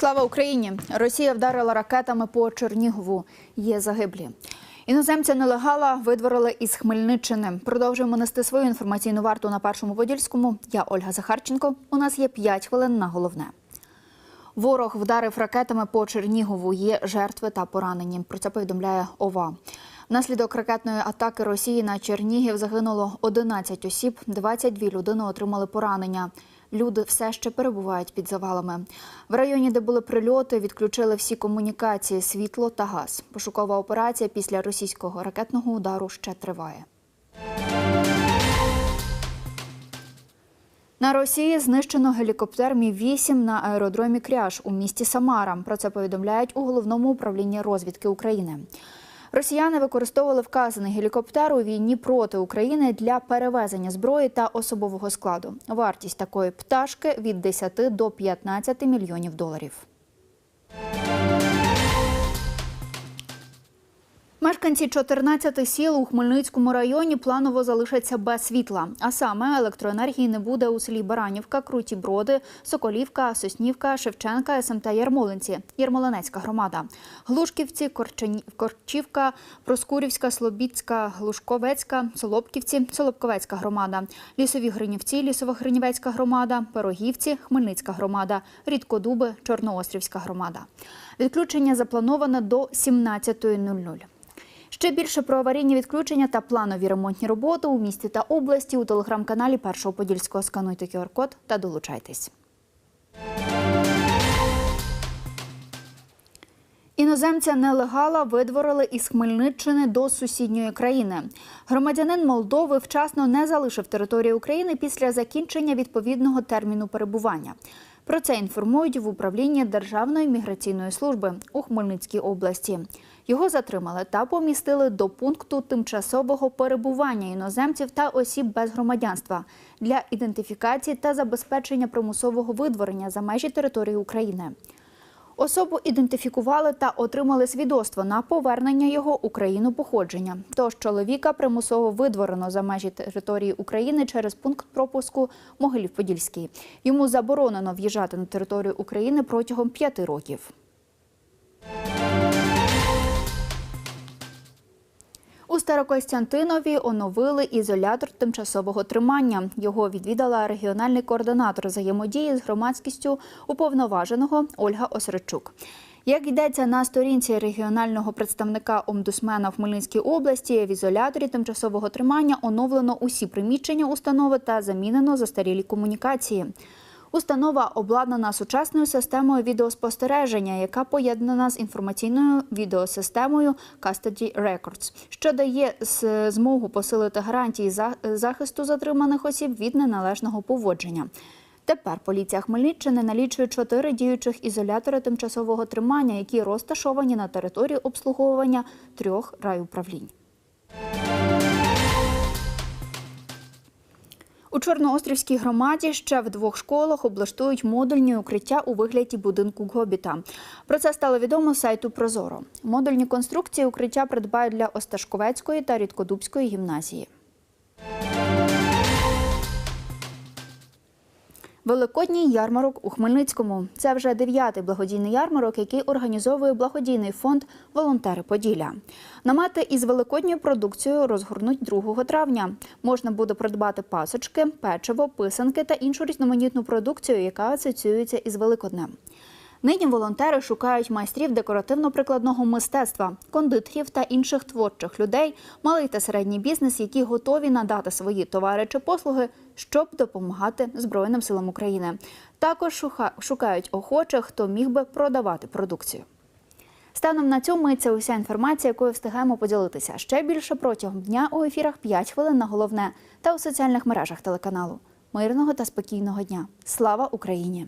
Слава Україні! Росія вдарила ракетами по Чернігову. Є загиблі. Іноземця нелегала видворили із Хмельниччини. Продовжуємо нести свою інформаційну варту на першому подільському. Я Ольга Захарченко. У нас є 5 хвилин на головне. Ворог вдарив ракетами по Чернігову. Є жертви та поранені. Про це повідомляє ОВА. Внаслідок ракетної атаки Росії на Чернігів загинуло 11 осіб, 22 людини отримали поранення. Люди все ще перебувають під завалами. В районі, де були прильоти, відключили всі комунікації, світло та газ. Пошукова операція після російського ракетного удару ще триває. На Росії знищено гелікоптер Мі-8 на аеродромі Кряж у місті Самара. Про це повідомляють у головному управлінні розвідки України. Росіяни використовували вказаний гелікоптер у війні проти України для перевезення зброї та особового складу. Вартість такої пташки від 10 до 15 мільйонів доларів. Мешканці 14 сіл у Хмельницькому районі планово залишаться без світла. А саме електроенергії не буде у селі Баранівка, Круті Броди, Соколівка, Соснівка, Шевченка, СМТ Ярмолинці, Ярмолинецька громада, Глушківці, Корчані... Корчівка, Проскурівська, Слобідська, Глушковецька, Солопківці, Солопковецька громада, Лісові Гринівці, Лісово-Гринівецька громада, Пирогівці, Хмельницька громада, Рідкодуби, Чорноострівська громада. Відключення заплановане до 17.00. Ще більше про аварійні відключення та планові ремонтні роботи у місті та області у телеграм-каналі Першого Подільського скануйте QR-код та долучайтесь. Іноземця нелегала видворили із Хмельниччини до сусідньої країни. Громадянин Молдови вчасно не залишив територію України після закінчення відповідного терміну перебування. Про це інформують в управлінні Державної міграційної служби у Хмельницькій області. Його затримали та помістили до пункту тимчасового перебування іноземців та осіб без громадянства для ідентифікації та забезпечення примусового видворення за межі території України. Особу ідентифікували та отримали свідоцтво на повернення його Україну походження. Тож чоловіка примусово видворено за межі території України через пункт пропуску Могилів-Подільський. Йому заборонено в'їжджати на територію України протягом п'яти років. Старокостянтинові оновили ізолятор тимчасового тримання. Його відвідала регіональний координатор взаємодії з громадськістю уповноваженого Ольга Осричук. Як йдеться на сторінці регіонального представника омбудсмена в Хмельницькій області, в ізоляторі тимчасового тримання оновлено усі приміщення установи та замінено застарілі комунікації. Установа обладнана сучасною системою відеоспостереження, яка поєднана з інформаційною відеосистемою Custody Records, що дає змогу посилити гарантії за- захисту затриманих осіб від неналежного поводження. Тепер поліція Хмельниччини налічує чотири діючих ізолятори тимчасового тримання, які розташовані на території обслуговування трьох райуправлінь. Чорноострівській громаді ще в двох школах облаштують модульні укриття у вигляді будинку Гобіта. Про це стало відомо сайту Прозоро. Модульні конструкції укриття придбають для Осташковецької та Рідкодубської гімназії. Великодній ярмарок у Хмельницькому. Це вже дев'ятий благодійний ярмарок, який організовує благодійний фонд Волонтери Поділля. Намети із великодньою продукцією розгорнуть 2 травня. Можна буде придбати пасочки, печиво, писанки та іншу різноманітну продукцію, яка асоціюється із Великоднем. Нині волонтери шукають майстрів декоративно-прикладного мистецтва, кондитерів та інших творчих людей, малий та середній бізнес, які готові надати свої товари чи послуги, щоб допомагати Збройним силам України. Також шукають охочих, хто міг би продавати продукцію. Станом на мить це уся інформація, якою встигаємо поділитися. Ще більше протягом дня у ефірах 5 хвилин на головне та у соціальних мережах телеканалу. Мирного та спокійного дня. Слава Україні!